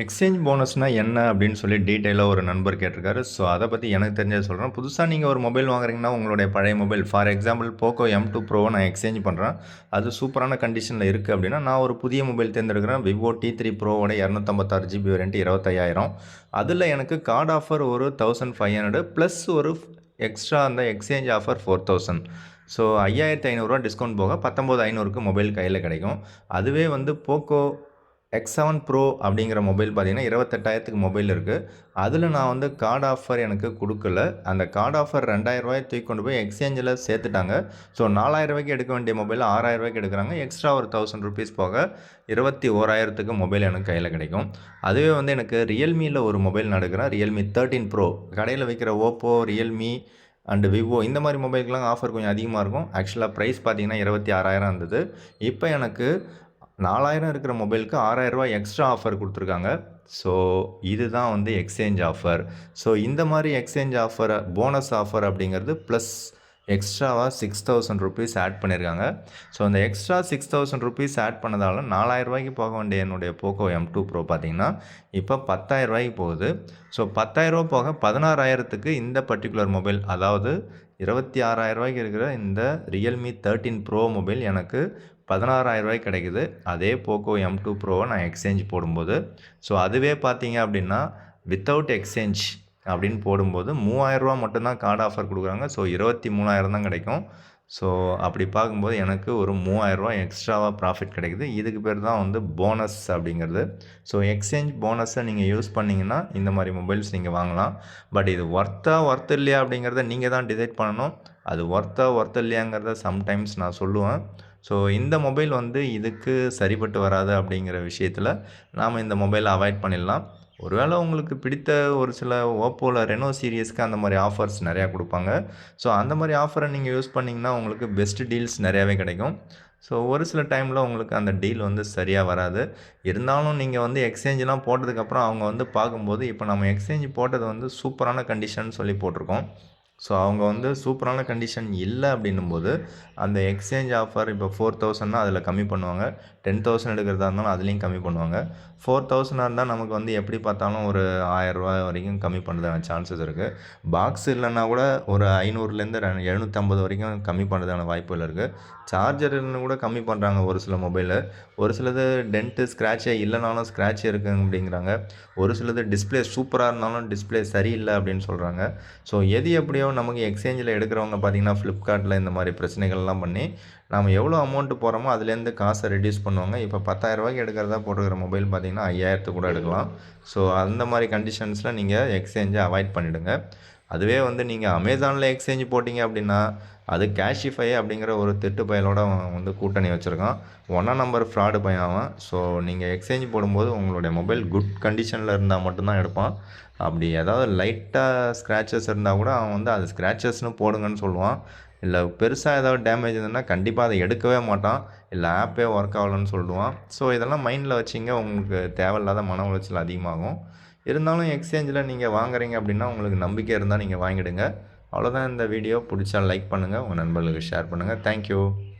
Exchange போனஸ்னால் என்ன அப்படின்னு சொல்லி டீட்டெயிலாக ஒரு நண்பர் கேட்டிருக்காரு. ஸோ அதை பற்றி எனக்கு தெரிஞ்சதை சொல்கிறேன் புதுசாக நீங்கள் ஒரு மொபைல் வாங்குறீங்கன்னா உங்களுடைய பழைய mobile for example Poco M two ப்ரோவை நான் எக்ஸ்சேஞ்ச் பண்ணுறேன் அது சூப்பரான கண்டிஷனில் இருக்குது அப்படின்னா நான் ஒரு புதிய மொபைல் தேர்ந்தெடுக்கிறேன். விவோ டி த்ரீ ப்ரோவோட இரநூத்தம்பத்தாறு ஜிபி வேரியன்ட் இருபத்தையாயிரம். அதில் எனக்கு கார்டு ஆஃபர் ஒரு தௌசண்ட் ஃபைவ் ஹண்ட்ரட் ப்ளஸ் ஒரு எக்ஸ்ட்ரா அந்த exchange offer four thousand so ஐயாயிரத்தி ஐநூறுரூவா டிஸ்கவுண்ட் போக பத்தொம்போது ஐநூறுக்கு மொபைல் கையில் கிடைக்கும். அதுவே வந்து போக்கோ எக்ஸ் செவன் ப்ரோ அப்படிங்கிற மொபைல் பார்த்தீங்கன்னா இருபத்தெட்டாயிரத்துக்கு மொபைல் இருக்குது அதில் நான் வந்து கார்டு ஆஃபர் எனக்கு கொடுக்கல. அந்த கார்டு ஆஃபர் ரெண்டாயிரரூவாயை தூக்கி கொண்டு போய் எக்ஸ்சேஞ்சில் சேர்த்துட்டாங்க. ஸோ நாலாயிரரூவாய்க்கு எடுக்க வேண்டிய மொபைல் ஆறாயிரரூவாய்க்கு எடுக்கிறாங்க. எக்ஸ்ட்ரா ஒரு தௌசண்ட் ருபீஸ் போக இருபத்தி ஓராயிரத்துக்கு மொபைல் எனக்கு கையில் கிடைக்கும். அதுவே வந்து எனக்கு ரியல்மியில் ஒரு மொபைல் நடக்கிறேன் ரியல்மி தேர்ட்டின் ப்ரோ கடையில் வைக்கிற ஓப்போ ரியல்மி அண்டு விவோ இந்த மாதிரி மொபைலுக்கெலாம் ஆஃபர் கொஞ்சம் அதிகமாக இருக்கும். ஆக்சுவலாக ப்ரைஸ் பார்த்தீங்கன்னா இருபத்தி ஆறாயிரம் இருந்தது. இப்போ எனக்கு நாலாயிரம் இருக்கிற மொபைலுக்கு ஆறாயிரரூவா எக்ஸ்ட்ரா ஆஃபர் கொடுத்துருக்காங்க. ஸோ இதுதான் வந்து எக்ஸ்சேஞ்ச் ஆஃபர் ஸோ இந்த மாதிரி எக்ஸ்சேஞ்ச் ஆஃபர் போனஸ் ஆஃபர் அப்படிங்கிறது ப்ளஸ் எக்ஸ்ட்ராவாக சிக்ஸ் தௌசண்ட் ருபீஸ் ஆட் பண்ணியிருக்காங்க ஸோ அந்த extra six thousand rupees add பண்ணதால் நாலாயிரரூவாய்க்கு போக வேண்டிய என்னுடைய போக்கோ எம் டூ ப்ரோ பார்த்தீங்கன்னா இப்போ பத்தாயிரரூவாய்க்கு போகுது. ஸோ பத்தாயிரரூவா போக பதினாறாயிரத்துக்கு இந்த பர்டிகுலர் மொபைல் அதாவது இருபத்தி ஆறாயிரரூவாய்க்கு இருக்கிற இந்த ரியல்மி தேர்ட்டின் ப்ரோ மொபைல் எனக்கு பதினாறாயிரம் ரூபாய் கிடைக்குது. அதே போக்கோ எம் டூ ப்ரோவை நான் எக்ஸ்சேஞ்ச் போடும்போது ஸோ அதுவே பார்த்தீங்க அப்படின்னா வித்தவுட் எக்ஸ்சேஞ்ச் அப்படின்னு போடும்போது மூவாயிரரூவா மட்டும்தான் கார்டு ஆஃபர் கொடுக்குறாங்க. ஸோ இருபத்தி மூணாயிரம் தான் கிடைக்கும். ஸோ அப்படி பார்க்கும்போது எனக்கு ஒரு மூவாயிரரூவா எக்ஸ்ட்ராவாக ப்ராஃபிட் கிடைக்குது. இதுக்கு பேர் தான் வந்து போனஸ் அப்படிங்கிறது. ஸோ எக்ஸ்சேஞ்ச் போனஸை நீங்கள் யூஸ் பண்ணிங்கன்னா இந்த மாதிரி மொபைல்ஸ் நீங்கள் வாங்கலாம். பட் இது ஒர்த்தா ஒர்த் இல்லையா அப்படிங்கிறத நீங்கள் தான் டிசைட் பண்ணணும். அது ஒர்த்தா ஒர்த் இல்லையாங்கிறத சம்டைம்ஸ் நான் சொல்லுவேன். ஸோ இந்த மொபைல் வந்து இதுக்கு சரிப்பட்டு வராது அப்படிங்கிற விஷயத்தில் நாம் இந்த மொபைலை அவாய்ட் பண்ணிடலாம். ஒருவேளை உங்களுக்கு பிடித்த ஒரு சில ஓப்போவில் ரெனோ சீரியஸ்க்கு அந்த மாதிரி ஆஃபர்ஸ் நிறையா கொடுப்பாங்க. ஸோ அந்த மாதிரி ஆஃபரை நீங்கள் யூஸ் பண்ணிங்கன்னா உங்களுக்கு பெஸ்ட் டீல்ஸ் நிறையாவே கிடைக்கும். ஸோ ஒரு சில டைமில் உங்களுக்கு அந்த டீல் வந்து சரியாக வராது. இருந்தாலும் நீங்கள் வந்து எக்ஸ்சேஞ்செலாம் போட்டதுக்கப்புறம் அவங்க வந்து பார்க்கும்போது இப்போ நம்ம எக்ஸ்சேஞ்ச் போட்டது வந்து சூப்பரான கண்டிஷன் சொல்லி போட்டிருக்கோம். ஸோ அவங்க வந்து சூப்பரான கண்டிஷன் இல்லை அப்படின்னும்போது அந்த எக்ஸ்சேஞ்ச் ஆஃபர் இப்போ ஃபோர் தௌசண்ட்னா அதில் கம்மி பண்ணுவாங்க. டென் தௌசண்ட் எடுக்கிறதா இருந்தாலும் அதுலேயும் கம்மி பண்ணுவாங்க. ஃபோர் தௌசண்டாக இருந்தால் நமக்கு வந்து எப்படி பார்த்தாலும் ஒரு ஆயரூவா வரைக்கும் கம்மி பண்ணுறதுக்கான சான்சஸ் இருக்குது பாக்ஸ் இல்லைன்னா கூட ஒரு ஐநூறுலேருந்து எழுநூற்றம்பது வரைக்கும் கம்மி பண்ணுறதுக்கான வாய்ப்புகள் இருக்குது சார்ஜர்னு கூட கம்மி பண்ணுறாங்க ஒரு சில மொபைலு ஒரு சிலது டென்ட்டு ஸ்க்ராட்சே இல்லைனாலும் ஸ்க்ராட்ச் இருக்குங்க அப்படிங்கிறாங்க. ஒரு சிலது டிஸ்பிளே சூப்பராக இருந்தாலும் டிஸ்பிளே சரியில்லை அப்படின்னு சொல்கிறாங்க ஸோ எது எப்படியோ நமக்கு எக்ஸ்சேஞ்சில் எடுக்கிறவங்க பார்த்திங்கன்னா ஃப்ளிப்கார்ட்டில் இந்த மாதிரி பிரச்சனைகள்லாம் பண்ணி நாம் எவ்வளோ அமௌண்ட்டு போகிறோமோ அதுலேருந்து காசை ரெடியூஸ் பண்ணுவாங்க. இப்போ பத்தாயிரரூபாய்க்கு எடுக்கிறதா போட்டுருக்கிற மொபைல் பார்த்திங்கன்னா ஐயாயிரத்து கூட எடுக்கலாம். ஸோ அந்த மாதிரி கண்டிஷன்ஸில் நீங்கள் எக்ஸ்சேஞ்சை அவாய்ட் பண்ணிவிடுங்க அதுவே வந்து நீங்கள் அமேசானில் எக்ஸ்சேஞ்ச் போட்டிங்க அப்படின்னா அது கேஷிஃபை அப்படிங்கிற ஒரு திட்டு பயலோட வந்து கூட்டணி வச்சுருக்கான். ஒன்றா நம்பர் ஃப்ராடு பையன் அவன். ஸோ நீங்கள் எக்ஸ்சேஞ்ச் போடும்போது உங்களுடைய மொபைல் குட் கண்டிஷனில் இருந்தால் மட்டும்தான் எடுப்பான். அப்படி ஏதாவது லைட்டாக ஸ்க்ராச்சஸ் இருந்தால் கூட அவன் வந்து அது ஸ்க்ராச்சஸ்னு போடுங்கன்னு சொல்லுவான். இல்லை பெருசாக ஏதாவது டேமேஜ் இருந்ததுன்னா கண்டிப்பாக அதை எடுக்கவே மாட்டான். இல்லை ஆப்பே ஒர்க் ஆகலன்னு சொல்லுவான். ஸோ இதெல்லாம் மைண்டில் வச்சிங்க. உங்களுக்கு தேவையில்லாத மன உளைச்சல் அதிகமாகும். இருந்தாலும் எக்ஸ்சேஞ்சில் நீங்கள் வாங்குறீங்க அப்படின்னா உங்களுக்கு நம்பிக்கை இருந்தால் நீங்கள் வாங்கிடுங்க. அவ்வளோதான் இந்த வீடியோ பிடிச்சா லைக் பண்ணுங்கள் உங்கள் நண்பர்களுக்கு ஷேர் பண்ணுங்கள் தேங்க்யூ